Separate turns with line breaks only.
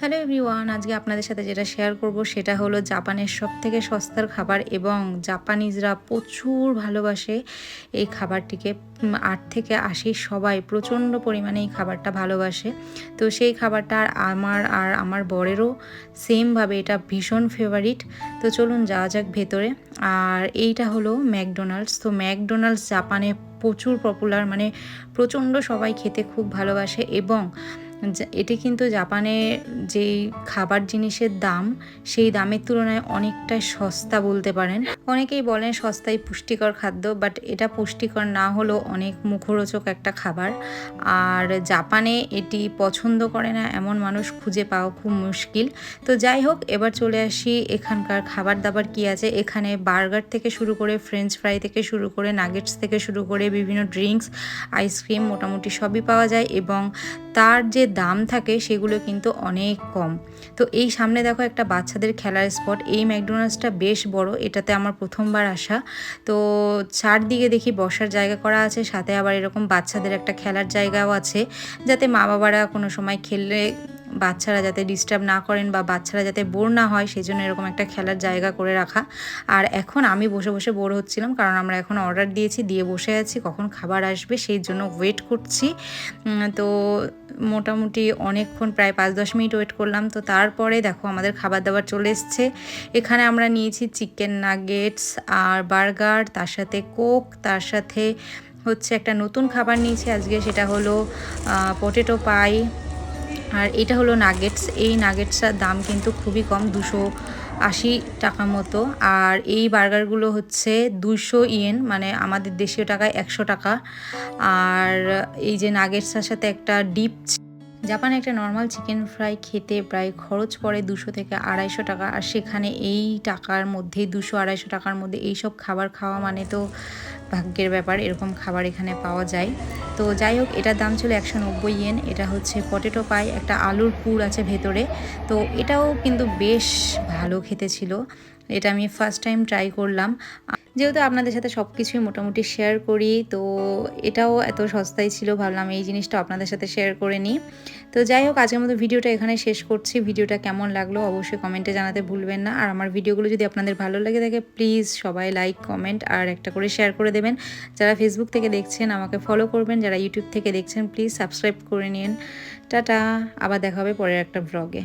Hello everyone, আজকে আপনাদের সাথে যেটা শেয়ার করব সেটা হলো জাপানের সব থেকে সস্তার খাবার এবং জাপানিজরা প্রচুর ভালোবাসে এই খাবারটিকে। আট থেকে আশি সবাই প্রচণ্ড পরিমাণে এই খাবারটা ভালোবাসে। তো সেই খাবারটা আর আমার আর আমার বরেরও সেমভাবে এটা ভীষণ ফেভারিট তো চলুন যাওয়া যাক ভেতরে। আর এইটা হলো ম্যাকডোনাল্ডস। তো ম্যাকডোনাল্ডস জাপানে প্রচুর পপুলার মানে প্রচণ্ড সবাই খেতে খুব ভালোবাসে এবং এটি কিন্তু জাপানে যেই খাবার জিনিসের দাম, সেই দামের তুলনায় অনেকটাই সস্তা বলতে পারেন। অনেকেই বলেন সস্তায় পুষ্টিকর খাদ্য বাট এটা পুষ্টিকর না হলেও অনেক মুখরোচক একটা খাবার। আর জাপানে এটি পছন্দ করে না, এমন মানুষ খুঁজে পাওয়া খুব মুশকিল। তো যাই হোক, এবার চলে আসি এখানকার খাবার দাবার কি আছে। এখানে বার্গার থেকে শুরু করে ফ্রেঞ্চ ফ্রাই থেকে শুরু করে নাগেটস থেকে শুরু করে বিভিন্ন ড্রিঙ্কস, আইসক্রিম মোটামুটি সবই পাওয়া যায় এবং তার যে দাম থাকে সেগুলো কিন্তু অনেক কম। তো এই সামনে দেখো একটা বাচ্চাদের খেলার স্পট। এই ম্যাকডোনাল্ডসটা বেশ বড়, এটাতে আমার প্রথমবার আসা। তো চারদিকে দেখি বসার জায়গা করা আছে, সাথে আবার এরকম বাচ্চাদের একটা খেলার জায়গাও আছে, যাতে মা বাবারা কোনো সময় খেললে বাচ্চারা যাতে ডিস্টার্ব না করেন বা বাচ্চারা যাতে বোর না হয় সেই জন্য এরকম একটা খেলার জায়গা করে রাখা। আর এখন আমি বসে বসে বোর হচ্ছিলাম, কারণ আমরা এখন অর্ডার দিয়েছি, দিয়ে বসে আছি, কখন খাবার আসবে, সেই জন্য ওয়েট করছি। তো মোটামুটি অনেকক্ষণ, প্রায় পাঁচ দশ মিনিট ওয়েট করলাম। তো তারপরে দেখো আমাদের খাবার দাবার চলে এসছে। এখানে আমরা নিয়েছি চিকেন নাগেটস আর বার্গার তার সাথে কোক তার সাথে হচ্ছে একটা নতুন খাবার নিয়েছি। আজকে সেটা হলো পটেটো পাই আর এটা হলো নাগেটস এই নাগেটসটার দাম কিন্তু খুবই কম, দুশো আশি টাকা মতো। আর এই বার্গারগুলো হচ্ছে দুশো ইয়েন মানে আমাদের দেশীয় টাকায় একশো টাকা। আর এই যে নাগেটসের সাথে একটা ডিপ জাপানে একটা নর্মাল চিকেন ফ্রাই খেতে প্রায় খরচ পড়ে দুশো থেকে আড়াইশো টাকা। আর সেখানে এই টাকার মধ্যে, দুশো আড়াইশো টাকার মধ্যে এইসব খাবার খাওয়া মানে তো ভাগ্যের ব্যাপার, এরকম খাবার এখানে পাওয়া যায়। তো যাই হোক, এটার দাম ছিল একশো নব্বই ইয়েন এটা হচ্ছে পটেটো পাই একটা আলুর পুর আছে ভেতরে। তো এটাও কিন্তু বেশ ভালো খেতে ছিল। এটা আমি ফার্স্ট টাইম ট্রাই করলাম। যেহেতু আপনাদের সাথে সব কিছুই মোটামুটি শেয়ার করি, তো এটাও এত সস্তায় ছিল, ভাবলাম এই জিনিসটা আপনাদের সাথে শেয়ার করে নিই। তো যাই হোক, আজকের মতো ভিডিওটা এখানে শেষ করছি। ভিডিওটা কেমন লাগল অবশ্যই কমেন্টে জানাতে ভুলবেন না। আর আমার ভিডিওগুলো যদি আপনাদের ভালো লাগে থাকে প্লিজ সবাই লাইক কমেন্ট আর একটা করে শেয়ার করে দেবেন। যারা ফেসবুক থেকে দেখছেন, আমাকে ফলো করবেন। যারা ইউটিউব থেকে দেখছেন প্লিজ সাবস্ক্রাইব করে নিন। টাটা, আবার দেখা হবে পরের একটা ব্লগে